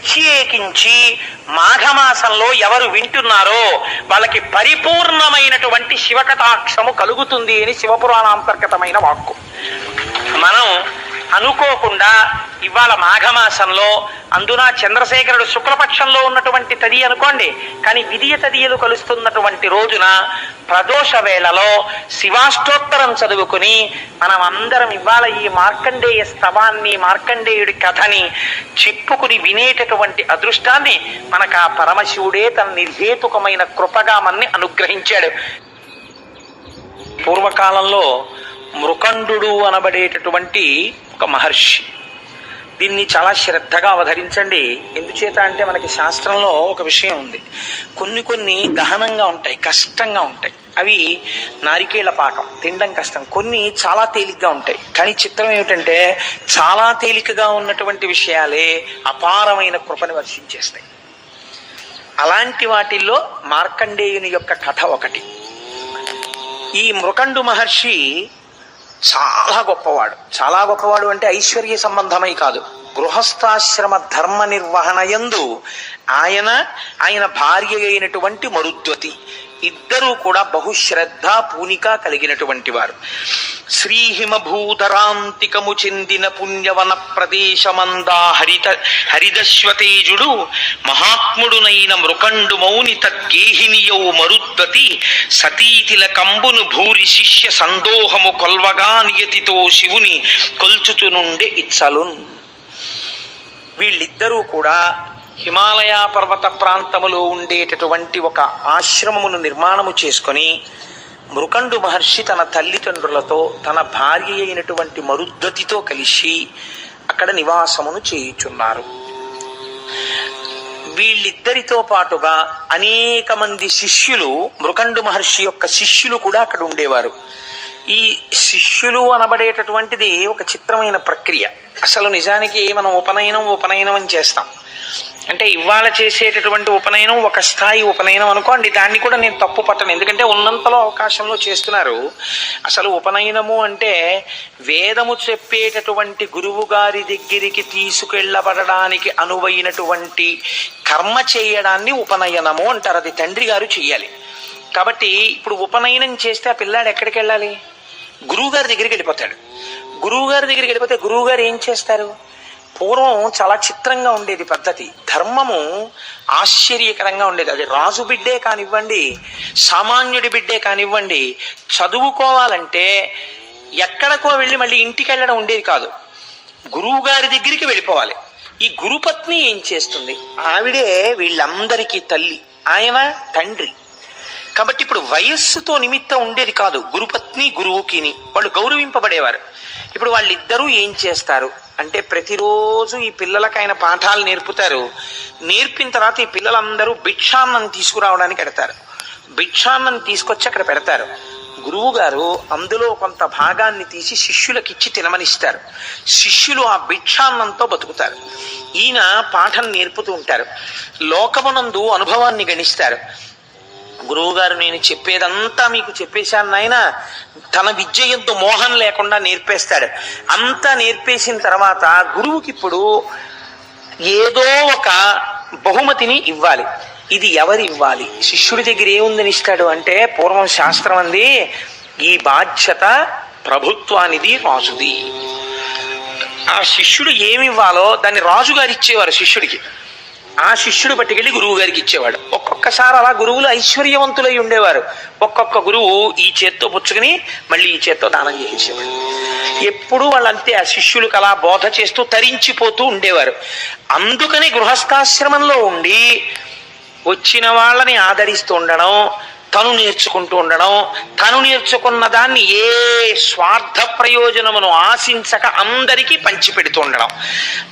ప్రత్యేకించి మాఘమాసంలో ఎవరు వింటున్నారో వాళ్ళకి పరిపూర్ణమైనటువంటి శివకటాక్షము కలుగుతుంది అని శివపురాణాంతర్గతమైన వాక్కు. మనం అనుకోకుండా ఇవాళ మాఘమాసంలో అందున చంద్రశేఖరుడు శుక్లపక్షంలో ఉన్నటువంటి తది అనుకోండి కానీ విధియ తదియలు కలుస్తున్నటువంటి రోజున ప్రదోష వేళలో శివాష్టోత్తరం చదువుకుని మనం అందరం ఇవాళ ఈ మార్కండేయ స్తవాన్ని మార్కండేయుడి కథని చెప్పుకుని వినేటటువంటి అదృష్టాన్ని మనకు ఆ పరమశివుడే తన నిర్హేతుకమైన కృపగా మన్ని అనుగ్రహించాడు. పూర్వకాలంలో మృకండు అనబడేటటువంటి ఒక మహర్షి. దీన్ని చాలా శ్రద్ధగా అవధరించండి. ఎందుచేత అంటే మనకి శాస్త్రంలో ఒక విషయం ఉంది. కొన్ని కొన్ని గహనంగా ఉంటాయి కష్టంగా ఉంటాయి. అవి నారికేళ్ళ పాకం తినడం కష్టం కొన్ని చాలా తేలిగ్గా ఉంటాయి. కానీ చిత్రం ఏమిటంటే చాలా తేలికగా ఉన్నటువంటి విషయాలే అపారమైన కృపని వర్షించేస్తాయి. అలాంటి వాటిల్లో మార్కండేయుని యొక్క కథ ఒకటి. ఈ మృకండు మహర్షి చాలా గొప్పవాడు. చాలా గొప్పవాడు అంటే ఐశ్వర్య సంబంధమై కాదు. గృహస్థాశ్రమ ధర్మ నిర్వహణ యందు ఆయన ఆయన భార్య అయినటువంటి మరుద్వతి. ఇద్దరూ కూడా బహుశ్రద్ధ పూనిక కలిగినటువంటి వారు. శ్రీహిమభూధరాంతికము చెందిన పుణ్యవన ప్రదేశమందా హరిత హరిదశ్వతేజుడు మహాత్ముడునైన మృకండు మౌని తద్గేహినియౌ మరుద్వతి సతీతిల కంబును భూరి శిష్య సందోహము కొల్వగా నియతితో శివుని కొల్చుచునుండే ఇచ్చలున్. వీళ్ళిద్దరూ కూడా హిమాలయ పర్వత ప్రాంతములో ఉండేటటువంటి ఒక ఆశ్రమమును నిర్మాణము చేసుకొని మృకండు మహర్షి తన తల్లిదండ్రులతో తన భార్య అయినటువంటి మరుద్దతితో కలిసి అక్కడ నివాసమును చేయుచున్నారు. వీళ్ళిద్దరితో పాటుగా అనేక మంది శిష్యులు మృకండు మహర్షి యొక్క శిష్యులు కూడా అక్కడ ఉండేవారు. ఈ శిష్యులు అనబడేటటువంటిది ఒక చిత్రమైన ప్రక్రియ. అసలు నిజానికి మనం ఉపనయనం ఉపనయనం అని చేస్తాం. అంటే ఇవాళ చేసేటటువంటి ఉపనయనం ఒక స్థాయి ఉపనయనం అనుకోండి దాన్ని కూడా నేను తప్పు పట్టను. ఎందుకంటే ఉన్నంతలో అవకాశంలో చేస్తున్నారు. అసలు ఉపనయనము అంటే వేదము చెప్పేటటువంటి గురువు గారి దగ్గరికి తీసుకెళ్ళబడడానికి అనువైనటువంటి కర్మ చేయడాన్ని ఉపనయనము అంటారు. అది తండ్రి గారు చెయ్యాలి. కాబట్టి ఇప్పుడు ఉపనయనం చేస్తే ఆ పిల్లాడు ఎక్కడికి వెళ్ళాలి? గురువు గారి దగ్గరికి వెళ్ళిపోతాడు. గురువు గారి దగ్గరికి వెళ్ళిపోతే గురువుగారు ఏం చేస్తారు? పూర్వం చాలా చిత్రంగా ఉండేది పద్ధతి. ధర్మము ఆశ్చర్యకరంగా ఉండేది. అది రాజు బిడ్డే కానివ్వండి సామాన్యుడి బిడ్డే కానివ్వండి చదువుకోవాలంటే ఎక్కడికో వెళ్ళి మళ్ళీ ఇంటికి వెళ్ళడం ఉండేది కాదు. గురువు గారి దగ్గరికి వెళ్ళిపోవాలి. ఈ గురుపత్ని ఏం చేస్తుంది? ఆవిడే వీళ్ళందరికీ తల్లి. ఆయన తండ్రి. కాబట్టి ఇప్పుడు వయస్సుతో నిమిత్తం ఉండేది కాదు. గురుపత్ని గురువుకిని. వాళ్ళు గౌరవింపబడేవారు. ఇప్పుడు వాళ్ళిద్దరూ ఏం చేస్తారు? అంటే ప్రతిరోజు ఈ పిల్లలకైన ఆయన పాఠాలు నేర్పుతారు. నేర్పిన తర్వాత ఈ పిల్లలందరూ భిక్షాన్నం తీసుకురావడానికి పెడతారు భిక్షాన్నం తీసుకొచ్చి అక్కడ పెడతారు. గురువు గారు అందులో కొంత భాగాన్ని తీసి శిష్యులకు ఇచ్చి తినమనిస్తారు. శిష్యులు ఆ భిక్షాన్నంతో బతుకుతారు. ఈయన పాఠం నేర్పుతూ ఉంటారు. లోకమునందు అనుభవాన్ని గణిస్తారు. గురువు గారు నేను చెప్పేదంతా మీకు చెప్పేశాను నాయన. తన విద్య ఎంతో మోహం లేకుండా నేర్పేస్తాడు. అంతా నేర్పేసిన తర్వాత గురువుకి ఇప్పుడు ఏదో ఒక బహుమతిని ఇవ్వాలి. ఇది ఎవరు ఇవ్వాలి? శిష్యుడి దగ్గర ఏముందని ఇస్తాడు అంటే పూర్వం శాస్త్రం అంది ఈ బాధ్యత ప్రభుత్వానిది రాజుది. ఆ శిష్యుడు ఏమి ఇవ్వాలో దాన్ని రాజుగారు ఇచ్చేవారు శిష్యుడికి. ఆ శిష్యుడు పట్టుకెళ్ళి గురువు గారికి ఇచ్చేవాడు. ఒక్కొక్కసారి అలా గురువులు ఐశ్వర్యవంతులై ఉండేవారు. ఒక్కొక్క గురువు ఈ చేత్తో పుచ్చుకుని మళ్ళీ ఈ చేత్తో దానం చేసేవాడు ఎప్పుడు వాళ్ళంతే ఆ శిష్యులకు అలా బోధ చేస్తూ తరించిపోతూ ఉండేవారు. అందుకని గృహస్థాశ్రమంలో ఉండి వచ్చిన వాళ్ళని ఆదరిస్తూ ఉండడం తను నేర్చుకుంటూ ఉండడం తను నేర్చుకున్న దాన్ని ఏ స్వార్థ ప్రయోజనమును ఆశించక అందరికీ పంచిపెడుతూ ఉండడం.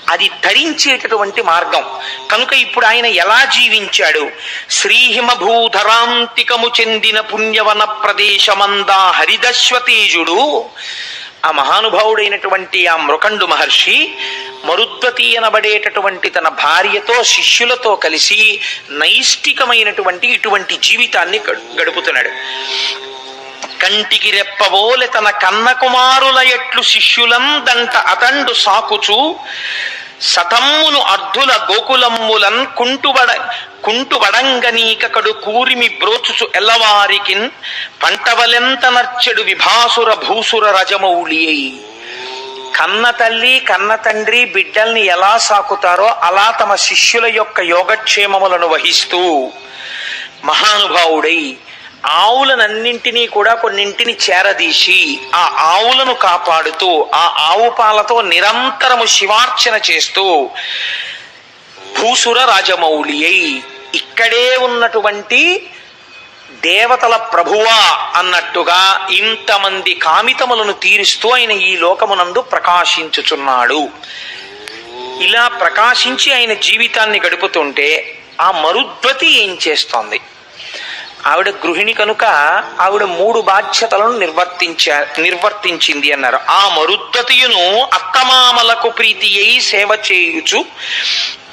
అది ధరించేటటువంటి మార్గం. కనుక ఇప్పుడు ఆయన ఎలా జీవించాడు? శ్రీహిమభూధరాంతికము చెందిన పుణ్యవన ప్రదేశమందా హరిదశ్వతేజుడు ఆ మహానుభావుడైనటువంటి ఆ మృకండు మహర్షి మరుద్వతి అనబడేటటువంటి తన భార్యతో శిష్యులతో కలిసి నైష్టికమైనటువంటి ఇటువంటి జీవితాన్ని గడు- గడుపుతున్నాడు. కంటికి రెప్పవోలె తన కన్న కుమారుల ఎట్లు శిష్యులందంట అతండు సాకుచు సతమ్మును అర్ధుల గోకులమ్ములన్ కుంటుబడ కుంటుబడంగనీకడు కూరిమి బ్రోచుసు ఎల్లవారికిన్ పంటవలెంత నర్చెడు విభాసుర భూసుర రజమౌళి కన్న తల్లి కన్న తండ్రి బిడ్డల్ని ఎలా సాకుతారో అలా తమ శిష్యుల యొక్క యోగక్షేమములను వహిస్తూ మహానుభావుడై ఆవులనన్నింటినీ కూడా కొన్నింటిని చేరదీసి ఆ ఆవులను కాపాడుతూ ఆ ఆవు పాలతో నిరంతరము శివార్చన చేస్తూ భూసుర రాజమౌళి అయి ఇక్కడే ఉన్నటువంటి దేవతల ప్రభువా అన్నట్టుగా ఇంతమంది కామితములను తీరుస్తూ ఆయన ఈ లోకమునందు ప్రకాశించుచున్నాడు. ఇలా ప్రకాశించి ఆయన జీవితాన్ని గడుపుతుంటే ఆ మరుద్వతి ఏం చేస్తోంది? ఆవిడ గృహిణి కనుక ఆవిడ మూడు బాధ్యతలను నిర్వర్తించా నిర్వర్తించింది అన్నారు. ఆ మరుద్దతియును అత్తమామలకు ప్రీతి అయి సేవ చేయుచు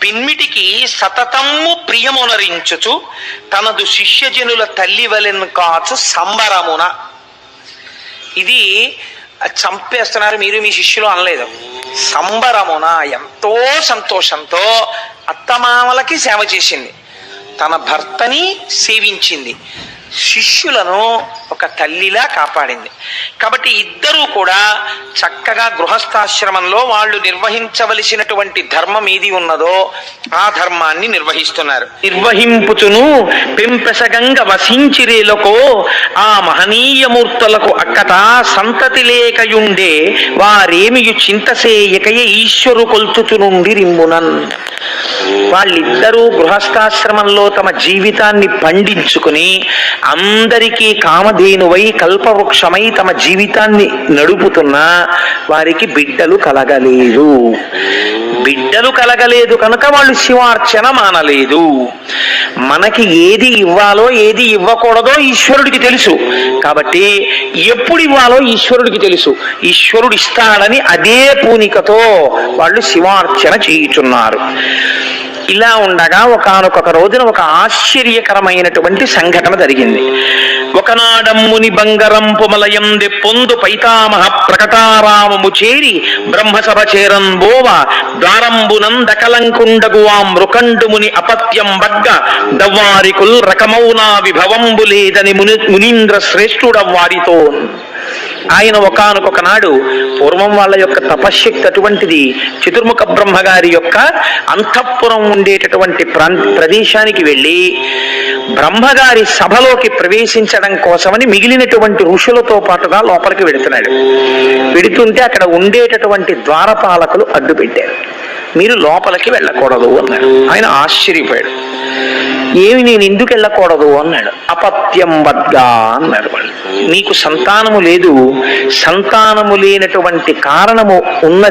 పిన్మిటికి సతతమ్ము ప్రియమునరించుచు తనదు శిష్యజనుల తల్లి వలెన్ కాచు సంబరమున. ఇది చంపేస్తున్నారు మీరు మీ శిష్యులు అనలేదు. సంబరమున ఎంతో సంతోషంతో అత్తమామలకి సేవ చేసింది. తన భర్తని సేవించింది. శిష్యులను ఒక తల్లిలా కాపాడింది. కాబట్టి ఇద్దరూ కూడా చక్కగా గృహస్థాశ్రమంలో వాళ్ళు నిర్వహించవలసినటువంటి ధర్మం ఏది ఉన్నదో ఆ ధర్మాన్ని నిర్వహిస్తున్నారు. నిర్వహింపుచును పెంపెసగంగ వసించిరేలకో ఆ మహనీయమూర్తులకు అక్కత సంతతి లేకయుండే వారేమియు చింతసేయకయ ఈశ్వరు కొల్చుచునుండి రింబునన్ వాళ్ళిద్దరూ గృహస్థాశ్రమంలో తమ జీవితాన్ని పండించుకుని అందరికీ కామధేనువై కల్పవృక్షమై తమ జీవితాన్ని నడుపుతున్నా వారికి బిడ్డలు కలగలేదు. బిడ్డలు కలగలేదు కనుక వాళ్ళు శివార్చన మానలేదు. మనకి ఏది ఇవ్వాలో ఏది ఇవ్వకూడదో ఈశ్వరుడికి తెలుసు. కాబట్టి ఎప్పుడు ఇవ్వాలో ఈశ్వరుడికి తెలుసు. ఈశ్వరుడు ఇస్తాడని అదే పూనికతో వాళ్ళు శివార్చన చేయుచున్నారు. ఇలా ఉండగా ఒకనొక రోజున ఒక ఆశ్చర్యకరమైనటువంటి సంఘటన జరిగింది. ఒకనాడమ్ముని బంగరం పుమలయం పొందు పైతామహ ప్రకటారామము చేరి బ్రహ్మసభ చేరన్ బోవ ద్వారంబునందకలంకుండగు ఆ మృకండుముని అపత్యం బగ్గ దవ్వారికుల్ రకమౌనా విభవంబు లేదని ముని మునీంద్ర శ్రేష్ఠుడవ్వారితో ఆయన ఒకనకొక నాడు పూర్వం వాళ్ళ యొక్క తపశ్శక్తి అటువంటిది చతుర్ముఖ బ్రహ్మగారి యొక్క అంతఃపురం ఉండేటటువంటి ప్రదేశానికి వెళ్ళి బ్రహ్మగారి సభలోకి ప్రవేశించడం కోసమని మిగిలినటువంటి ఋషులతో పాటుగా లోపలికి వెడుతున్నాడు. వెడుతుంటే అక్కడ ఉండేటటువంటి ద్వారపాలకులు అడ్డు పెట్టారు మీరు లోపలికి వెళ్ళకూడదు అన్నారు. ఆయన ఆశ్చర్యపోయాడు. ఏమి నేను ఎందుకు వెళ్ళకూడదు అన్నాడు. అపత్యం వద్గా అన్నాడు వాళ్ళు నీకు సంతానము లేదు. సంతానము లేనటువంటి కారణము ఉన్న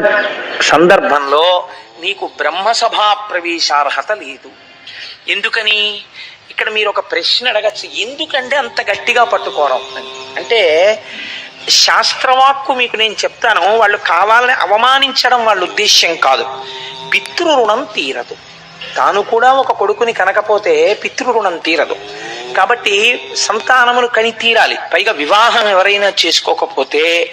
సందర్భంలో నీకు బ్రహ్మసభా ప్రవేశార్హత లేదు. ఎందుకని? ఇక్కడ మీరు ఒక ప్రశ్న అడగచ్చు. ఎందుకంటే అంత గట్టిగా పట్టుకోవడం అంటే శాస్త్రవాక్కు మీకు నేను చెప్తాను. వాళ్ళు కావాలని అవమానించడం వాళ్ళ ఉద్దేశ్యం కాదు. పితృరుణం తీరదు. తాను కూడా ఒక కొడుకుని కనకపోతే పితృరుణం తీరదు. కాబట్టి సంతానమును కని తీరాలి. పైగా వివాహం ఎవరైనా చేసుకోకపోతే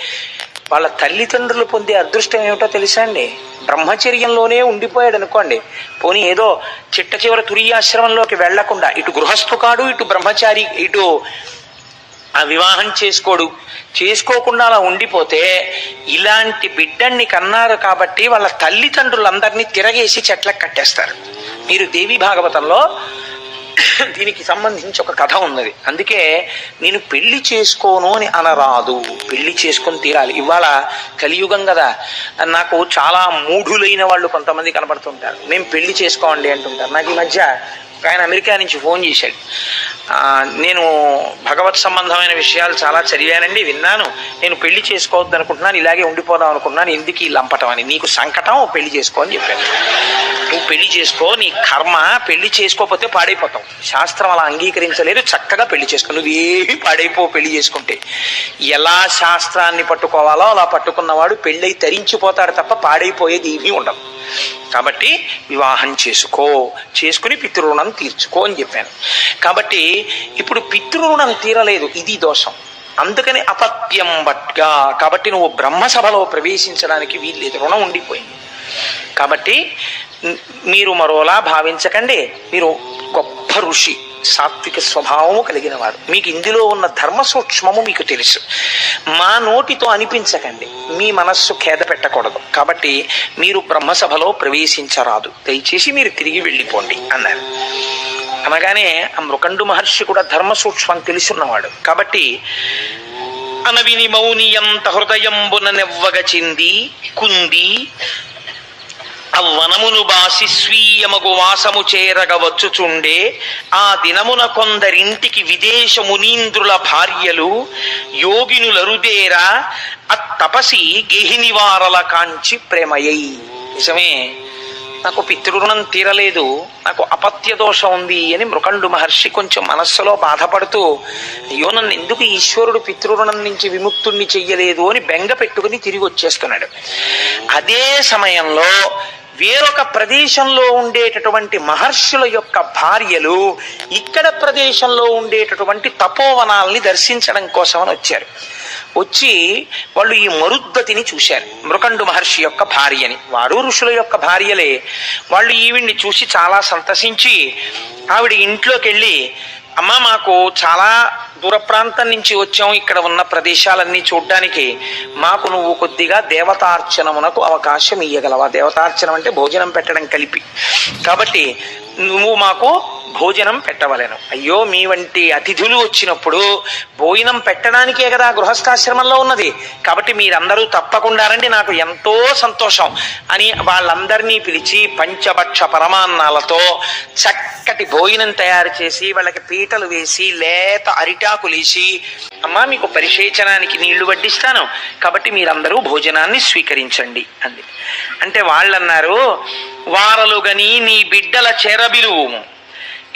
వాళ్ళ తల్లిదండ్రులు పొందే అదృష్టం ఏమిటో తెలుసా అండి? బ్రహ్మచర్యంలోనే ఉండిపోయాడు అనుకోండి పోనీ ఏదో చిట్ట చివర తురియాశ్రమంలోకి వెళ్ళకుండా ఇటు గృహస్థు కాడు ఇటు బ్రహ్మచారి ఇటు ఆ వివాహం చేసుకోడు. చేసుకోకుండా అలా ఉండిపోతే ఇలాంటి బిడ్డల్ని కన్నారు కాబట్టి వాళ్ళ తల్లిదండ్రులందరినీ తిరగేసి చెట్లకు కట్టేస్తారు. మీరు దేవి భాగవతంలో దీనికి సంబంధించి ఒక కథ ఉన్నది. అందుకే నేను పెళ్ళి చేసుకోను అని అనరాదు. పెళ్ళి చేసుకొని తీరాలి. ఇవాళ కలియుగం కదా. నాకు చాలా మూఢులైన వాళ్ళు కొంతమంది కనబడుతుంటారు మేము పెళ్ళి చేసుకోండి అంటుంటారు. నాకు ఈ మధ్య ఒక ఆయన అమెరికా నుంచి ఫోన్ చేశాడు. నేను భగవత్ సంబంధమైన విషయాలు చాలా చదివానండి విన్నాను. నేను పెళ్ళి చేసుకోవద్దు అనుకుంటున్నాను ఇలాగే ఉండిపోదాం అనుకుంటున్నాను ఎందుకు ఈ లంపటం అని? నీకు సంకటం పెళ్ళి చేసుకో అని చెప్పాను నువ్వు పెళ్ళి చేసుకో నీ కర్మ పెళ్ళి చేసుకోకపోతే పాడైపోతావు. శాస్త్రం అలా అంగీకరించలేదు చక్కగా పెళ్ళి చేసుకో. నువ్వు ఏమి పాడైపో పెళ్ళి చేసుకుంటే. ఎలా శాస్త్రాన్ని పట్టుకోవాలో అలా పట్టుకున్నవాడు పెళ్ళై తరించిపోతాడు తప్ప పాడైపోయేది ఏమీ ఉండదు. కాబట్టి వివాహం చేసుకో. చేసుకుని పితృరుణం తీర్చుకో అని చెప్పాను. కాబట్టి ఇప్పుడు పితృరుణం తీరలేదు ఇది దోషం. అందుకని అపత్యం బట్గా కాబట్టి నువ్వు బ్రహ్మసభలో ప్రవేశించడానికి వీల్లేదు రుణం ఉండిపోయింది. కాబట్టి మీరు మరోలా భావించకండి. మీరు గొప్ప ఋషి. సాత్విక స్వభావము కలిగిన వారు మీకు ఇందులో ఉన్న ధర్మ సూక్ష్మము మీకు తెలుసు. మా నోటితో అనిపించకండి. మీ మనస్సు ఖేద పెట్టకూడదు. కాబట్టి మీరు బ్రహ్మసభలో ప్రవేశించరాదు. దయచేసి మీరు తిరిగి వెళ్ళిపోండి అన్నారు. అనగానే ఆ మృకండు మహర్షి కూడా ధర్మ సూక్ష్మం తెలుసున్నవాడు. కాబట్టి అనవిని మౌనియంత హృదయంబున నెవ్వగచింది కుంది అవ్వనమును బాసి స్వీయమగు వాసము చేరగ వచ్చుచుండే ఆ దినమున కొందరింటికి విదేశ మునీంద్రుల భార్యలు యోగినులరుదేరా అత్తపసి గేహినివారల కాంచి ప్రేమయై. నిజమే నాకు పితృరుణం తీరలేదు నాకు అపత్య దోషం ఉంది అని మృకండు మహర్షి కొంచెం మనస్సులో బాధపడుతూ అయ్యో నన్ను ఎందుకు ఈశ్వరుడు పితృరుణం నుంచి విముక్తుణ్ణి చెయ్యలేదు అని బెంగ పెట్టుకుని తిరిగి వచ్చేస్తున్నాడు అదే సమయంలో వేరొక ప్రదేశంలో ఉండేటటువంటి మహర్షుల యొక్క భార్యలు ఇక్కడ ప్రదేశంలో ఉండేటటువంటి తపోవనాల్ని దర్శించడం కోసమని వచ్చారు. వచ్చి వాళ్ళు ఈ మరుద్దతిని చూశారు మృకండు మహర్షి యొక్క భార్యని. వారు ఋషుల యొక్క భార్యలే. వాళ్ళు ఈవిడ్ని చూసి చాలా సంతసించి ఆవిడ ఇంట్లోకి వెళ్ళి అమ్మ మాకు చాలా దూర ప్రాంతం నుంచి వచ్చాం. ఇక్కడ ఉన్న ప్రదేశాలన్నీ చూడ్డానికి మాకు నువ్వు కొద్దిగా దేవతార్చనమునకు అవకాశం ఇయ్యగలవా? దేవతార్చనం అంటే భోజనం పెట్టడం కలిపి. కాబట్టి నువ్వు మాకు భోజనం పెట్టవలను. అయ్యో మీ వంటి అతిథులు వచ్చినప్పుడు భోజనం పెట్టడానికే కదా గృహస్థాశ్రమంలో ఉన్నది. కాబట్టి మీరందరూ తప్పకుండా రండి నాకు ఎంతో సంతోషం అని వాళ్ళందరినీ పిలిచి పంచభక్ష పరమాన్నాలతో చక్కటి భోజనం తయారు చేసి వాళ్ళకి పీటలు వేసి లేత అరిటాకులేసి అమ్మా మీకు పరిశేచనానికి నీళ్ళు వడ్డిస్తాను. కాబట్టి మీరందరూ భోజనాన్ని స్వీకరించండి అంది. అంటే వాళ్ళన్నారు వారలు గని నీ బిడ్డల చెరబిలువు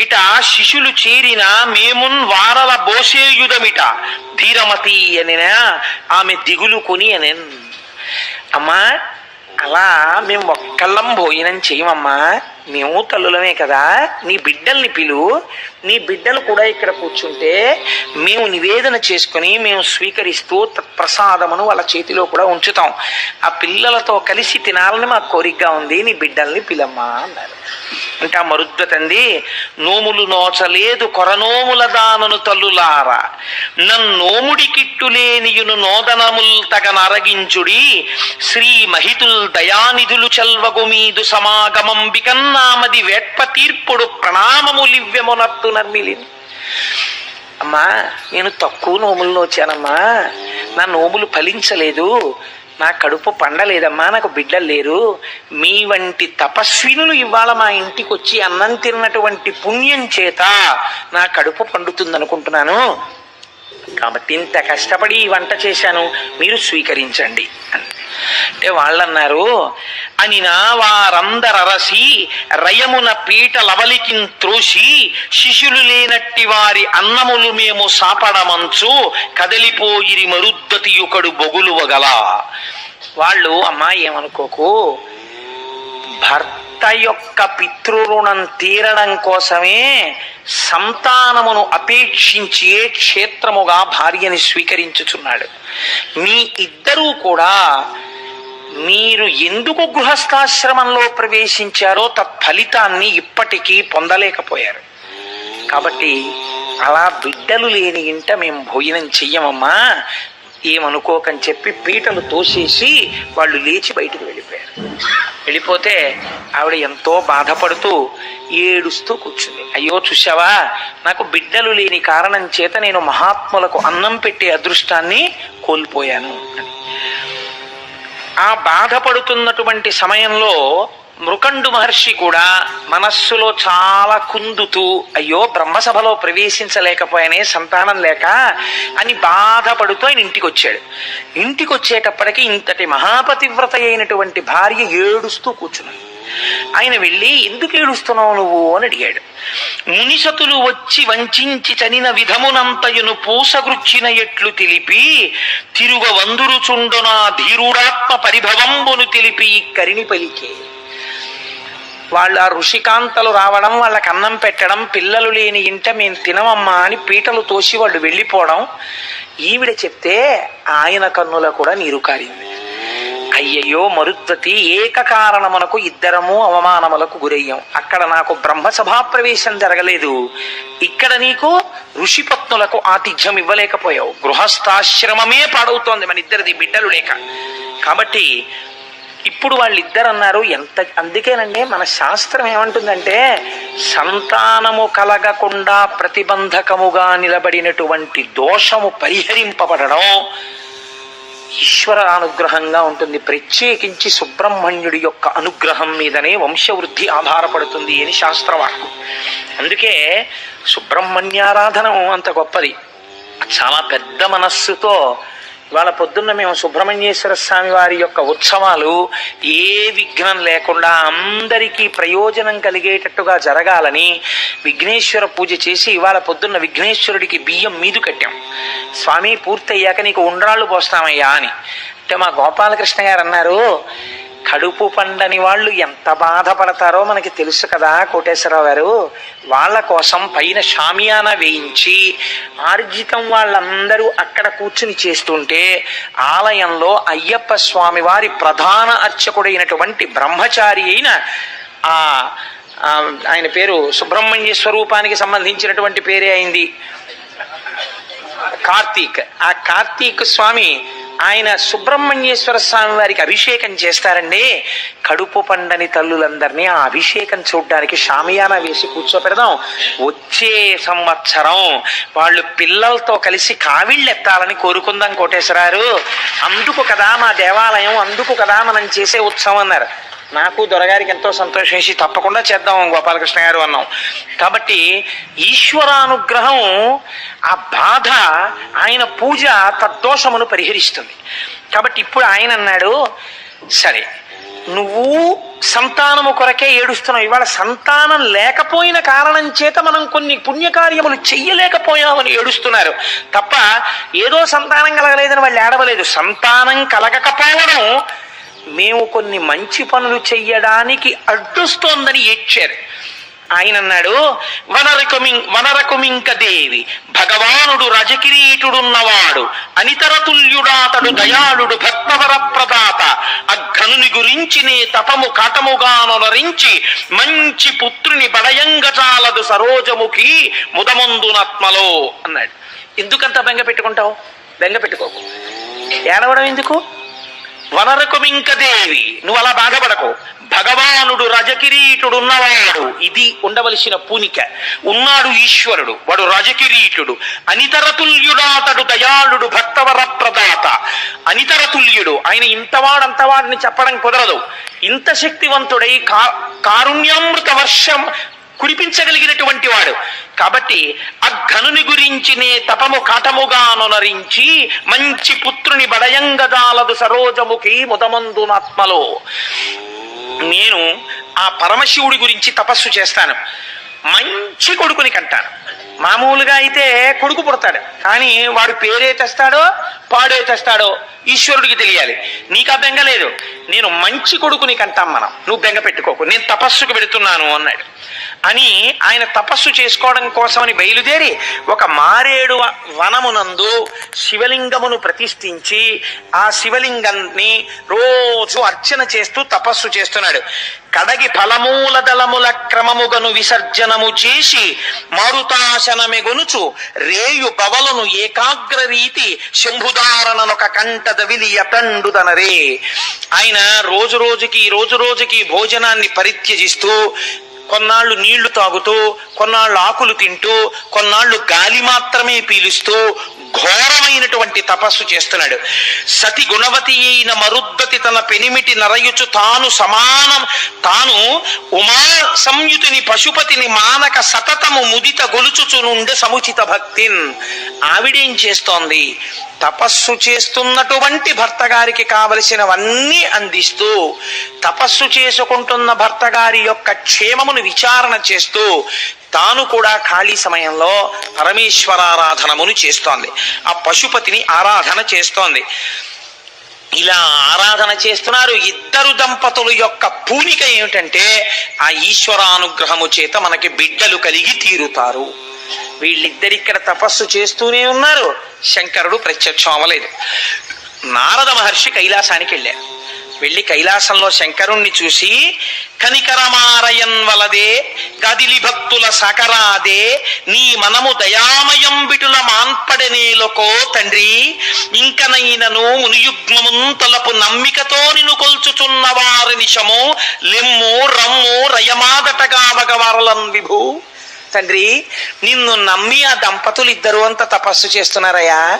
ఇట శిశులు చేరిన మేమున్ వారల బోసేయుదమిట ధీరమతి అనినా ఆమె దిగులు కొని అనెన్. అమ్మా అలా మేము ఒక్కళ్ళం భోజనం చేయమమ్మా. మేము తల్లులమే కదా నీ బిడ్డల్ని పిలు. నీ బిడ్డలు కూడా ఇక్కడ కూర్చుంటే మేము నివేదన చేసుకుని మేము స్వీకరిస్తూ ప్రసాదమును వాళ్ళ చేతిలో కూడా ఉంచుతాం. ఆ పిల్లలతో కలిసి తినాలని మాకు కోరికగా ఉంది. నీ బిడ్డల్ని పిలమ్మా అన్నారు. అంటే ఆ మరుద్వతంది నోములు నోచలేదు కొరనోముల దానను తల్లులారా. నన్నోముడి కిట్టులేనియును నోదనముల్ తగ నరగించుడి. శ్రీ మహితుల్ దయానిధులు చల్వగు మీదు సమాగమంబికన్నామది వేట్ప తీర్పుడు ప్రణామములివ్యమునత్తు నర్మిలి అమ్మా నేను తక్కువ నోములు నోచానమ్మా. నా నోములు ఫలించలేదు. నా కడుపు పండలేదమ్మా. నాకు బిడ్డలు లేరు. మీ వంటి తపస్వినులు ఇవాళ మా ఇంటికి వచ్చి అన్నం తిన్నటువంటి పుణ్యం చేత నా కడుపు పండుతుంది అనుకుంటున్నాను కాబట్టి ఇంత కష్టపడి ఈ వంట చేశాను మీరు స్వీకరించండి అంటే వాళ్ళన్నారు అని నా వారందరరసి రయమున పీట లవలికిన్ త్రోసి శిష్యులు లేనట్టి వారి అన్నములు మేము సాపడమంచు కదలిపోయిరి మరుద్దతి ఒకడు బొగులువగల. వాళ్ళు అమ్మా ఏమనుకోకు? భర్త యొక్క పితృరుణం తీరడం కోసమే సంతానమును అపేక్షించే క్షేత్రముగా భార్యని స్వీకరించుచున్నాడు. మీ ఇద్దరూ కూడా మీరు ఎందుకు గృహస్థాశ్రమంలో ప్రవేశించారో తత్ఫలితాన్ని ఇప్పటికీ పొందలేకపోయారు. కాబట్టి అలా బిడ్డలు లేని ఇంట మేము భోజనం చెయ్యమమ్మా. ఏమనుకోకని చెప్పి పీటలు తోసేసి వాళ్ళు లేచి బయటకు వెళ్ళిపోయారు. వెళ్ళిపోతే ఆవిడ ఎంతో బాధపడుతూ ఏడుస్తూ కూర్చుంది. అయ్యో చూసావా నాకు బిడ్డలు లేని కారణం చేత నేను మహాత్ములకు అన్నం పెట్టే అదృష్టాన్ని కోల్పోయాను అని. ఆ బాధపడుతున్నటువంటి సమయంలో మృకండు మహర్షి కూడా మనస్సులో చాలా కుందుతూ అయ్యో బ్రహ్మసభలో ప్రవేశించలేకపోయానే సంతానం లేక అని బాధపడుతూ ఆయన ఇంటికి వచ్చాడు ఇంటికి వచ్చేటప్పటికి ఇంతటి మహాపతివ్రత అయినటువంటి భార్య ఏడుస్తూ కూర్చున్నాడు ఆయన వెళ్ళి ఎందుకు ఏడుస్తున్నావు నువ్వు? అని అడిగాడు. మునిసతులు వచ్చి వంచించి చనిన విధమునంతయును పూసగృచ్చిన ఎట్లు తెలిపి తిరుగ వందురుచుండునా ధీరుడాత్మ పరిభవంబును తెలిపి కరిణి పలికే వాళ్ళు ఆ ఋషికాంతలు రావడం వాళ్ళకి అన్నం పెట్టడం పిల్లలు లేని ఇంట మేము తినమమ్మా అని పీటలు తోసి వాళ్ళు వెళ్ళిపోవడం. ఈవిడ చెప్తే ఆయన కన్నుల కూడా నీరు కారింది. అయ్యయ్యో మరుద్వతి ఏక కారణమునకు ఇద్దరము అవమానములకు గురయ్యాం. అక్కడ నాకు బ్రహ్మ సభాప్రవేశం జరగలేదు. ఇక్కడ నీకు ఋషిపత్నులకు ఆతిథ్యం ఇవ్వలేకపోయావు. గృహస్థాశ్రమమే పాడవుతోంది మన ఇద్దరిది బిడ్డలు లేక. కాబట్టి ఇప్పుడు వాళ్ళిద్దరు అన్నారు ఎంత అందుకేనండి మన శాస్త్రం ఏమంటుందంటే సంతానము కలగకుండా ప్రతిబంధకముగా నిలబడినటువంటి దోషము పరిహరింపబడడం ఈశ్వర అనుగ్రహంగా ఉంటుంది. ప్రత్యేకించి సుబ్రహ్మణ్యుడి యొక్క అనుగ్రహం మీదనే వంశవృద్ధి ఆధారపడుతుంది అని శాస్త్రవాక్కు. అందుకే సుబ్రహ్మణ్యారాధన అంత గొప్పది. చాలా పెద్ద మనస్సుతో ఇవాళ పొద్దున్న మేము సుబ్రహ్మణ్యేశ్వర స్వామి వారి యొక్క ఉత్సవాలు ఏ విఘ్నం లేకుండా అందరికీ ప్రయోజనం కలిగేటట్టుగా జరగాలని విఘ్నేశ్వర పూజ చేసి ఇవాళ పొద్దున్న విఘ్నేశ్వరుడికి బియ్యం మీదు కట్టాం. స్వామి పూర్తయ్యాక నీకు ఉండ్రాళ్ళు పోస్తామయ్యా అని. అంటే మా గోపాలకృష్ణ గారు అన్నారు కడుపు పండని వాళ్ళు ఎంత బాధపడతారో మనకి తెలుసు కదా కోటేశ్వరరావు గారు. వాళ్ళ కోసం పైన షామియానా వేయించి ఆర్జితం వాళ్ళందరూ అక్కడ కూర్చుని చేస్తుంటే ఆలయంలో అయ్యప్ప స్వామి వారి ప్రధాన అర్చకుడైనటువంటి బ్రహ్మచారి అయిన ఆ ఆయన పేరు సుబ్రహ్మణ్య స్వరూపానికి సంబంధించినటువంటి పేరే అయింది. కార్తీక్. ఆ కార్తీక్ స్వామి ఆయన సుబ్రహ్మణ్యేశ్వర స్వామి వారికి అభిషేకం చేస్తారండి. కడుపు పండని తల్లులందరినీ ఆ అభిషేకం చూడడానికి షామియానా వేసి కూర్చోపెడదాం. వచ్చే సంవత్సరం వాళ్ళు పిల్లలతో కలిసి కావిళ్ళెత్తాలని కోరుకుందాం కోటేశ్వరారు. అందుకు కదా మా దేవాలయం అందుకు కదా మనం చేసే ఉత్సవం అన్నారు. నాకు దొరగారికి ఎంతో సంతోషం వేసి తప్పకుండా చేద్దాం గోపాలకృష్ణ గారు అన్నాం. కాబట్టి ఈశ్వరానుగ్రహం ఆ బాధ ఆయన పూజ తద్దోషమును పరిహరిస్తుంది. కాబట్టి ఇప్పుడు ఆయన అన్నాడు సరే నువ్వు సంతానము కొరకే ఏడుస్తున్నావు. ఇవాళ సంతానం లేకపోయిన కారణం చేత మనం కొన్ని పుణ్యకార్యములు చెయ్యలేకపోయామని ఏడుస్తున్నారు. తప్ప ఏదో సంతానం కలగలేదని వాళ్ళు ఏడవలేదు. సంతానం కలగకపోవడం మేము కొన్ని మంచి పనులు చెయ్యడానికి అడ్డుస్తోందని ఏడ్చారు. ఆయన అన్నాడు వనరకుమిం వనరకుమింక దేవి భగవానుడు రజకిరీటుడున్నవాడు అనితరతుల్యుడాతడు దయాళుడు భక్తవర ప్రదాత అఘనుని గురించి నే తపము కటముగానొనరించి మంచి పుత్రుని బడయంగజాలదు సరోజముఖి ముదమందునాత్మలో అన్నాడు. ఎందుకంత బెంగ పెట్టుకుంటావు? బెంగ పెట్టుకోకు ఏడవడం ఎందుకు? వనరకుమింక దేవి నువ్వు అలా బాధపడకు. భగవానుడు రజకిరీటుడు ఉన్నవాడు ఇది ఉండవలసిన పూనిక. ఉన్నాడు ఈశ్వరుడు వాడు రజకిరీటుడు. అనితరతుల్యుడాతడు దయాళుడు భక్తవర ప్రదాత అనితరతుల్యుడు ఆయన ఇంతవాడంతవాడిని చెప్పడం కుదరదు. ఇంత శక్తివంతుడై కా కారుణ్యామృత వర్షం కురిపించగలిగినటువంటి వాడు. కాబట్టి అఘనుని గురించినే తపము తపము కాటముగానొనరించి మంచి పుత్రుని బడయంగదాలదు సరోజముఖి ముదమందునాత్మలో నేను ఆ పరమశివుడి గురించి తపస్సు చేస్తాను. మంచి కొడుకుని కంటాను. మామూలుగా అయితే కొడుకు పుడతాడు. కానీ వాడు పేరే తెస్తాడో పాడే తెస్తాడో ఈశ్వరుడికి తెలియాలి. నీకు అర్థంగా లేదు నేను మంచి కొడుకుని కంటాం మనం. నువ్వు బెంగ పెట్టుకోకు. నేను తపస్సుకు పెడుతున్నాను అన్నాడు. అని ఆయన తపస్సు చేసుకోవడం కోసమని బయలుదేరి ఒక మారేడు వనమునందు శివలింగమును ప్రతిష్ఠించి ఆ శివలింగాన్ని రోజు అర్చన చేస్తూ తపస్సు చేస్తున్నాడు. కడగి ఫలమూల దళముల క్రమముగను విసర్జనము చేసి మారుతాశనమెగొనుచు రేయు బవలను ఏకాగ్ర రీతి శంభుదారణనొక కంట దవిలి ఆయన రోజు రోజుకి రోజు రోజుకి భోజనాన్ని పరిత్యజిస్తూ కొన్నాళ్ళు నీళ్ళు తాగుతూ కొన్నాళ్ళు ఆకులు తింటూ కొన్నాళ్ళు గాలి మాత్రమే పీలుస్తూ ఘోరమైనటువంటి తపస్సు చేస్తున్నాడు. సతి గుణవతి అయిన మరుద్దతి తన పెనిమిటి నరయుచు తాను సమానం తాను ఉమా సంయుతిని పశుపతిని మానక సతతము ముదిత గొలుచుచునుండే సముచిత భక్తిన్. ఆవిడేం చేస్తోంది? తపస్సు చేస్తున్నటువంటి భర్త గారికి కావలసినవన్నీ అందిస్తూ తపస్సు చేసుకుంటున్న భర్త గారి యొక్క క్షేమమును విచారణ చేస్తూ తాను కూడా ఖాళీ సమయంలో పరమేశ్వరారాధనమును చేస్తోంది. ఆ పశుపతిని ఆరాధన చేస్తోంది. ఇలా ఆరాధన చేస్తున్నారు. ఇద్దరు దంపతుల యొక్క పూనిక ఏమిటంటే ఆ ఈశ్వరానుగ్రహము చేత మనకి బిడ్డలు కలిగి తీరుతారు. వీళ్ళిద్దరిక్కడ తపస్సు చేస్తూనే ఉన్నారు. శంకరుడు ప్రత్యక్షం అవ్వలేదు నారద మహర్షి కైలాసానికి వెళ్ళారు. వెళ్ళి కైలాసంలో శంకరుణ్ణి చూసి కనికరమారయన్ వలదే గదిలి భక్తుల సకరాదే నీ మనము దయామయం బిటుల మాన్పడనేలకో తండ్రి ఇంకనైనను మునియుగ్మమున్ తలపు నమ్మికతో నిన్ను కొల్చుచున్న వారి నిషము లిమ్ము రమ్ము రయమాదటగా వరలన్ విభూ. తండ్రి నిన్ను నమ్మి ఆ దంపతులు ఇద్దరు అంత తపస్సు చేస్తున్నారయ్యా.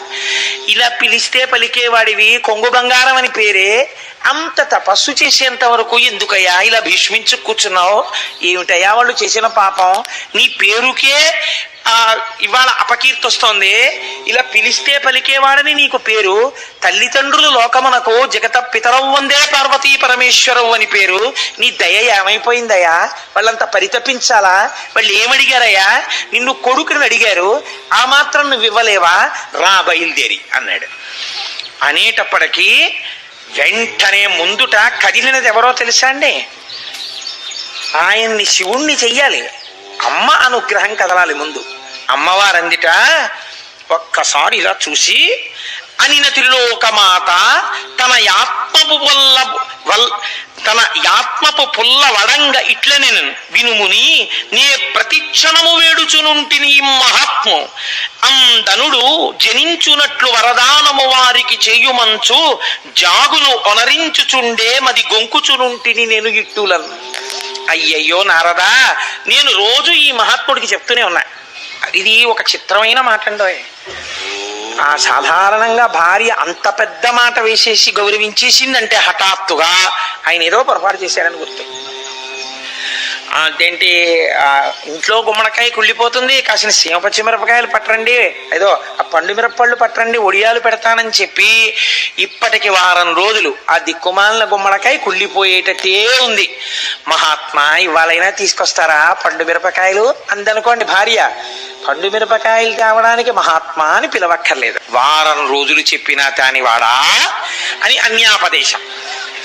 ఇలా పిలిస్తే పలికేవాడివి కొంగు బంగారం అని పేరే అంత తపస్సు చేసేంత వరకు ఎందుకయ్యా ఇలా భీష్మించు కూర్చున్నావు? ఏమిటయ్యా వాళ్ళు చేసిన పాపం? నీ పేరుకే ఇవాళ అపకీర్తి వస్తోంది ఇలా పిలిస్తే పలికేవాడని నీకు పేరు తల్లిదండ్రులు లోకమునకు జగత పితరవు వందే పార్వతీ పరమేశ్వరవు అని పేరు. నీ దయ ఏమైపోయిందయ్యా? వాళ్ళంతా పరితపించాలా? వాళ్ళు ఏమడిగారయ్యా? నిన్ను కొడుకుని అడిగారు ఆ మాత్రం నువ్వు ఇవ్వలేవా? రా బయలుదేరి అన్నాడు. అనేటప్పటికీ వెంటనే ముందుట కదిలినది ఎవరో తెలుసా అండి? ఆయన్ని శివుణ్ణి చెయ్యాలి. అమ్మ అనుగ్రహం కదలాలి ముందు. అమ్మవారందిట ఒక్కసారి ఇలా చూసి అనిన త్రిలోకమాత తన యాత్మపు వల్ల వల్ తన యాత్మపు పుల్ల వడంగ ఇట్లనే వినుముని నే ప్రతిక్షణము వేడుచునుంటిని ఈ మహాత్ము. అందనుడు జనించునట్లు వరదానము వారికి చేయుమంచు జాగులు ఒనరించుచుండే మది గొంకుచునుంటిని నేను ఇట్టులను. అయ్యయ్యో నారదా నేను రోజు ఈ మహాత్ముడికి చెప్తూనే ఉన్నా. ఇది ఒక చిత్రమైన మాట అండి ఆ సాధారణంగా భార్య అంత పెద్ద మాట వేసేసి గౌరవించేసిందంటే హఠాత్తుగా ఆయన ఏదో పొరపాటు చేశారని గుర్తు. అదేంటి? ఇంట్లో గుమ్మడికాయ కుళ్ళిపోతుంది కాసిన సీమ పచ్చిమిరపకాయలు పట్టరండి. ఏదో ఆ పండు మిరపళ్ళు పట్టరండి ఒడియాలు పెడతానని చెప్పి ఇప్పటికి వారం రోజులు ఆ దిక్కుమాలిన గుమ్మడికాయ కుళ్ళిపోయేటట్టే ఉంది. మహాత్మా ఇవాళైనా తీసుకొస్తారా పండు మిరపకాయలు? అందనుకోండి భార్య పండు మిరపకాయలు తేవడానికి మహాత్మా అని పిలవక్కర్లేదు. వారం రోజులు చెప్పినా తాని వాడా అని అన్యాపదేశం.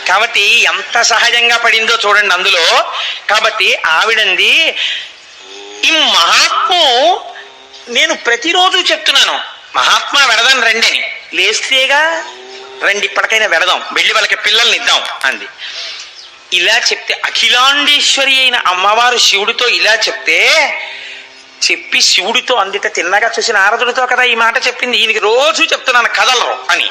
కాబట్టి ఎంత సహజంగా పడిందో చూడండి అందులో. కాబట్టి ఆవిడంది ఈ మహాత్ము నేను ప్రతిరోజు చెప్తున్నాను మహాత్మా వెడదాం రండి అని. లేస్తేగా రండి ఇప్పటికైనా వెడదాం వెళ్ళి వాళ్ళకి పిల్లల్ని ఇద్దాం అంది. ఇలా చెప్తే అఖిలాండేశ్వరి అయిన అమ్మవారు శివుడితో ఇలా చెప్తే చెప్పి శివుడితో అందిట తిన్నగా చూసిన ఆరదుడితో కదా ఈ మాట చెప్పింది. ఈయనకి రోజు చెప్తున్నాను కదలరు అని.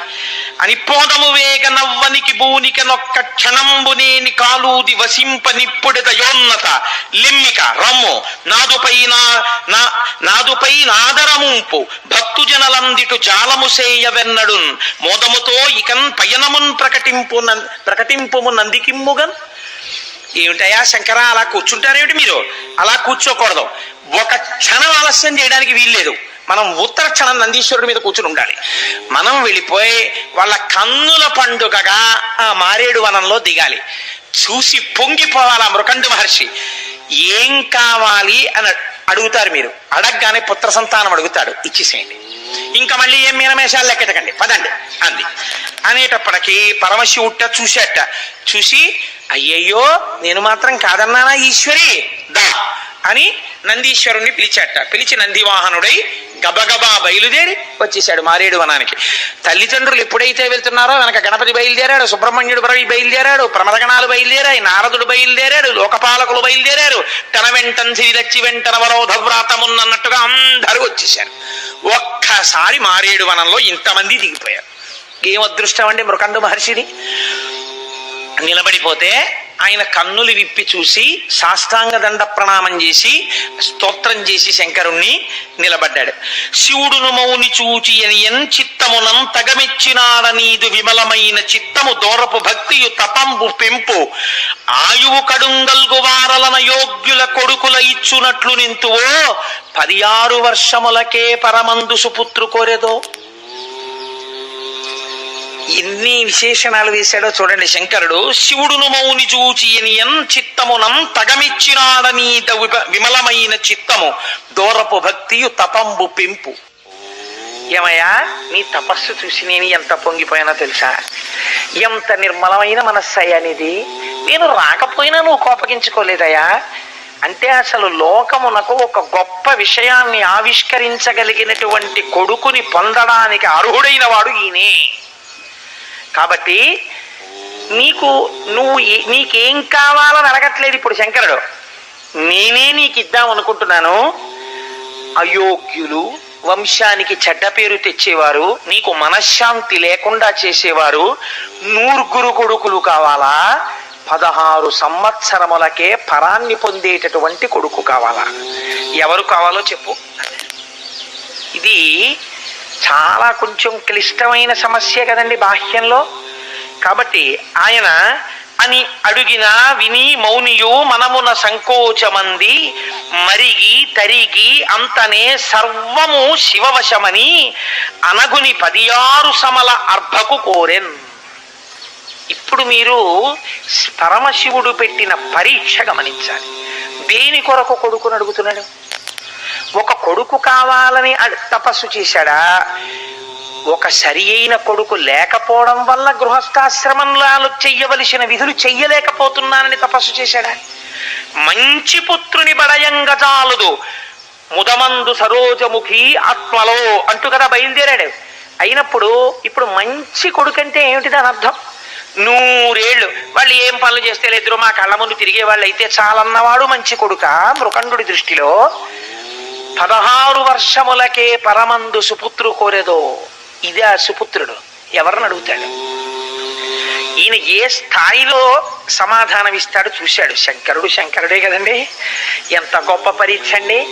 అని పోదము వేగ నవ్వనికి భూనిక నొక్క క్షణంబునేని కాలూది వసింప నిప్పుడి దయోన్నత లిమ్మిక రమ్ము నాదుపై నా నా- నాదుపై నాదరముంపు భక్తు జనలందిటు జాలము సేయవెన్నడున్. మోదముతో ఇకన్ పయనమున్ ప్రకటింపు ప్రకటింపుము నందికిమ్ముగన్. ఏమిటయా శంకర అలా కూర్చుంటారేమిటి మీరు? అలా కూర్చోకూడదు. ఒక క్షణం ఆలస్యం చేయడానికి వీల్లేదు. మనం ఉత్తర క్షణం నందీశ్వరుడి మీద కూర్చుని ఉండాలి. మనం వెళ్ళిపోయి వాళ్ళ కన్నుల పండుగగా ఆ మారేడు వనంలో దిగాలి. చూసి పొంగిపోవాలి ఆ మృకండు మహర్షి? ఏం కావాలి అని అడుగుతారు మీరు. అడగగానే పుత్ర సంతానం అడుగుతాడు. ఇచ్చేసేయండి. ఇంకా మళ్ళీ ఏం మీనమేషాలు లెక్కెట్టకండి పదండి. అంది. అనేటప్పటికీ పరమశివుట్ట చూసేట. చూసి అయ్యయ్యో నేను మాత్రం కాదన్నానా ఈశ్వరి? దా అని నందీశ్వరుణ్ణి పిలిచాట. పిలిచి నందివాహనుడై గబగబా బయలుదేరి వచ్చేసాడు మారేడు వనానికి. తల్లిదండ్రులు ఎప్పుడైతే వెళ్తున్నారో వెనక గణపతి బయలుదేరాడు సుబ్రహ్మణ్యుడు బ్రవి బయలుదేరాడు ప్రమదగణాలు బయలుదేరాయి నారదుడు బయలుదేరాడు లోకపాలకులు బయలుదేరారు. తన వెంటన్ సిరిదచ్చి వెంటన వరోధ వ్రాతమున్నట్టుగా అందరూ వచ్చేసారు ఒక్కసారి మారేడు వనంలో ఇంతమంది దిగిపోయారు. ఏం అదృష్టం అండి మృకండు మహర్షిని? నిలబడిపోతే ఆయన కన్నులు విప్పి చూసి సాష్టాంగ దండ ప్రణామం చేసి స్తోత్రం చేసి శంకరుణ్ణి నిలబడ్డాడు. శివుడును మౌని చూచి అని ఎన్ చిత్తమునం తగమిచ్చినాడనీదు విమలమైన చిత్తము దూరపు భక్తియు తపంబు పెంపు. ఆయువు కడుంగల్గు వారలన యోగ్యుల కొడుకుల ఇచ్చునట్లు నింతువో పదియారు వర్షములకే పరమందు సుపుత్రు కోరెదో. ఎన్ని విశేషణాలు వేశాడో చూడండి శంకరుడు. శివుడును మౌని చూచియనియన్ చిత్తమునం తగమిచ్చినాడనీత విమలమైన చిత్తము. దూరపు భక్తియు తపంబు పెంపు. ఏమయ్యా నీ తపస్సు చూసి నేను ఎంత పొంగిపోయానో తెలుసా? ఎంత నిర్మలమైన మనస్సయ్యా అనేది నేను రాకపోయినా నువ్వు కోపగించుకోలేదయ్యా. అంటే అసలు లోకమునకు ఒక గొప్ప విషయాన్ని ఆవిష్కరించగలిగినటువంటి కొడుకుని పొందడానికి అర్హుడైన వాడు ఈయనే. కాబట్టి నీకు నువ్వు నీకేం కావాలని అడగట్లేదు ఇప్పుడు శంకరుడు. నేనే నీకు ఇద్దాం అనుకుంటున్నాను. అయోగ్యులు వంశానికి చెడ్డ పేరు తెచ్చేవారు నీకు మనశ్శాంతి లేకుండా చేసేవారు నూరుగురు కొడుకులు కావాలా? పదహారు సంవత్సరములకే పరాన్ని పొందేటటువంటి కొడుకు కావాలా? ఎవరు కావాలో చెప్పు. ఇది చాలా కొంచెం క్లిష్టమైన సమస్య కదండి బాహ్యంలో. కాబట్టి ఆయన అని అడిగిన విని మౌనియు మనమున సంకోచమంది మరిగి తరిగి అంతనే సర్వము శివవశమని అనగుని పదియారు సమల అర్భకు కోరెన్. ఇప్పుడు మీరు పరమశివుడు పెట్టిన పరీక్ష గమనించాలి. దేని కొరకు కొడుకుని అడుగుతున్నాడు? ఒక కొడుకు కావాలని అడ్- తపస్సు చేశాడా? ఒక సరి అయిన కొడుకు లేకపోవడం వల్ల గృహస్థాశ్రమంలో చెయ్యవలసిన విధులు చెయ్యలేకపోతున్నానని తపస్సు చేశాడా? మంచి పుత్రుని బడయంగ చాలదు. ముదమందు సరోజముఖి ఆత్మలో అంటూ కదా బయలుదేరాడు. అయినప్పుడు ఇప్పుడు మంచి కొడుకంటే ఏమిటి దాని అర్థం? నూరేళ్ళు. వాళ్ళు ఏం పనులు చేస్తే లేదు మా కళ్ళ ముందు తిరిగే వాళ్ళు అయితే చాలన్నవాడు మంచి కొడుక? మృకండు దృష్టిలో పదహారు వర్షములకే పరమందు సుపుత్రు కోరేదో. ఇదే ఆ సుపుత్రుడు. ఎవరిని అడుగుతాడు? ఈయన ఏ స్థాయిలో సమాధానం ఇస్తాడో చూశాడు. శంకరుడు శంకరుడే కదండి. ఎంత గొప్ప పరీక్ష అండి.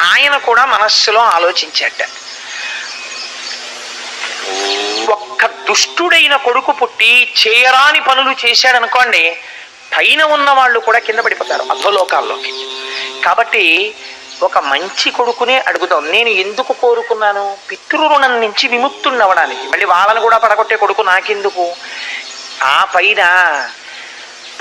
ఆయన కూడా మనస్సులో ఆలోచించాట. ఒక్క దుష్టుడైన కొడుకు పుట్టి చేయరాని పనులు చేశాడనుకోండి పైన ఉన్న వాళ్ళు కూడా కింద పడిపోతారు అధోలోకాల్లోకి. కాబట్టి ఒక మంచి కొడుకునే అడుగుదాం. నేను ఎందుకు కోరుకున్నాను? పితృరుణం నుంచి విముక్తున్నవడానికి. మళ్ళీ వాళ్ళను కూడా పడగొట్టే కొడుకు నాకెందుకు? ఆ పైన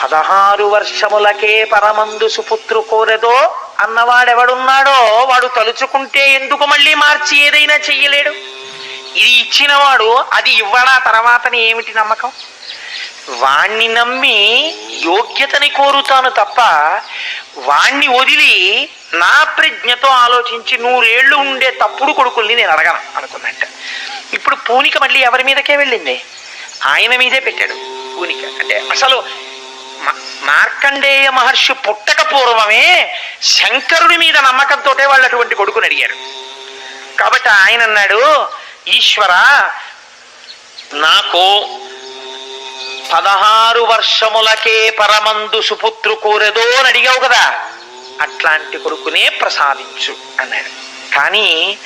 పదహారు వర్షములకే పరమందు సుపుత్రు కోరదో అన్నవాడెవడున్నాడో వాడు తలుచుకుంటే ఎందుకు మళ్ళీ మార్చి ఏదైనా చెయ్యలేడు? ఇది ఇచ్చినవాడు అది ఇవ్వడా? తర్వాతని ఏమిటి నమ్మకం? వాణ్ణి నమ్మి యోగ్యతని కోరుతాను తప్ప వాణ్ణి వదిలి నా ప్రజ్ఞతో ఆలోచించి నూరేళ్ళు ఉండే తప్పుడు కొడుకుల్ని నేను అడగను అనుకున్నట్ట. ఇప్పుడు పూనిక మళ్ళీ ఎవరి మీదకే వెళ్ళింది? ఆయన మీదే పెట్టాడు పూనిక. అంటే అసలు మార్కండేయ మహర్షి పుట్టక పూర్వమే శంకరుడి మీద నమ్మకంతో వాళ్ళు అటువంటి కొడుకుని అడిగారు. కాబట్టి ఆయన అన్నాడు ఈశ్వర నాకు పదహారు వర్షములకే పరమందు సుపుత్రు కోరెదో అని అడిగావు కదా. అట్లాంటి కొడుకునే ప్రసాదించు అన్నాడు. కానీ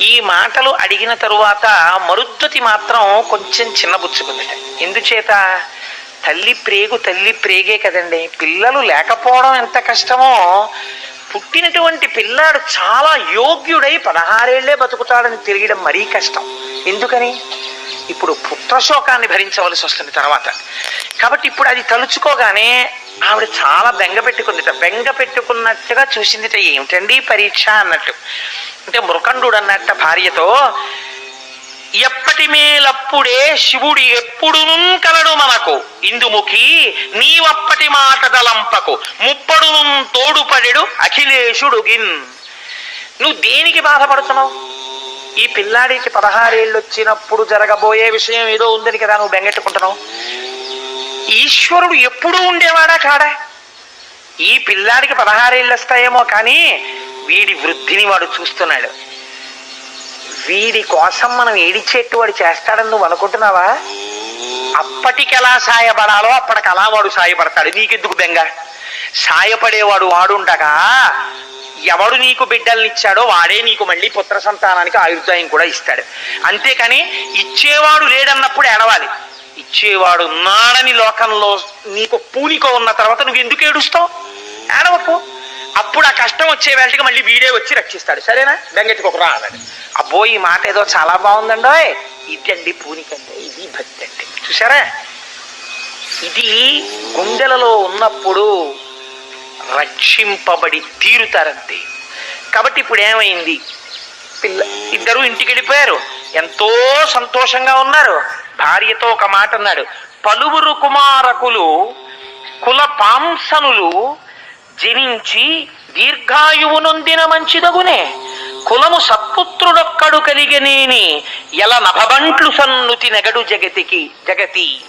ఈ మాటలు అడిగిన తరువాత మరుద్వతి మాత్రం కొంచెం చిన్నబుచ్చుకుందట ఎందుచేత? తల్లి ప్రేగు తల్లి ప్రేగే కదండి. పిల్లలు లేకపోవడం ఎంత కష్టమో? పుట్టినటువంటి పిల్లాడు చాలా యోగ్యుడై పదహారేళ్ళే బతుకుతాడని తిరగడం మరీ కష్టం. ఎందుకని? ఇప్పుడు పుత్రశోకాన్ని భరించవలసి వస్తుంది తర్వాత. కాబట్టి ఇప్పుడు అది తలుచుకోగానే ఆవిడ చాలా బెంగ పెట్టుకుందిట. బెంగ పెట్టుకున్నట్టుగా చూసిందిట ఏమిటండి పరీక్ష అన్నట్టు. అంటే మృకండు అన్నట్ట భార్యతో ఎప్పటి మేలప్పుడే శివుడు ఎప్పుడును కలడు మనకు ఇందుముఖి నీవప్పటి మాట దలంపకు ముప్పడును తోడుపడెడు అఖిలేశుడు గిన్ నువ్వు దేనికి బాధపడుతున్నావు? ఈ పిల్లాడికి పదహారేళ్ళు వచ్చినప్పుడు జరగబోయే విషయం ఏదో ఉందని కదా నువ్వు బెంగెట్టుకుంటున్నావు? ఈశ్వరుడు ఎప్పుడూ ఉండేవాడా కాడా? ఈ పిల్లాడికి పదహారేళ్ళు వస్తాయేమో కానీ వీడి వృద్ధిని వాడు చూస్తున్నాడు. వీడి కోసం మనం ఏడిచేట్టు వాడు చేస్తాడని నువ్వు అనుకుంటున్నావా? అప్పటికెలా సాయపడాలో అప్పటికలా వాడు సాయపడతాడు. నీకెందుకు బెంగ? సాయపడేవాడు వాడుండగా ఎవడు నీకు బిడ్డల్నిచ్చాడో వాడే నీకు మళ్ళీ పుత్ర సంతానానికి ఆయుర్దాయం కూడా ఇస్తాడు. అంతేకాని ఇచ్చేవాడు లేడన్నప్పుడు ఏడవాలి. ఇచ్చేవాడు ఉన్నాడని లోకంలో నీకు పూనిక ఉన్న తర్వాత నువ్వు ఎందుకు ఏడుస్తావు? ఏడవకు. అప్పుడు ఆ కష్టం వచ్చే వేళకి మళ్ళీ వీడే వచ్చి రక్షిస్తాడు. సరేనా? బెంగెట్టుకోకరా అన్నాడు. అబ్బో ఈ మాట ఏదో చాలా బాగుందండో ఇదండి పూనికంటే ఇది భక్తి అంటే. చూసారా ఇది గుండెలలో ఉన్నప్పుడు రక్షింపబడి తీరుతారంతే. కాబట్టి ఇప్పుడు ఏమైంది? పిల్ల ఇద్దరు ఇంటికి వెళ్ళిపోయారు. ఎంతో సంతోషంగా ఉన్నారు. భార్యతో ఒక మాట అన్నాడు. పలువురు కుమారకులు కుల పాంసనులు జనించి దీర్ఘాయువు నొందిన మంచిదగునే. కులము సత్పుత్రుడొక్కడు కలిగనేని ఎల నభబంట్లు సన్నుతి నెగడు జగతికి జగతి.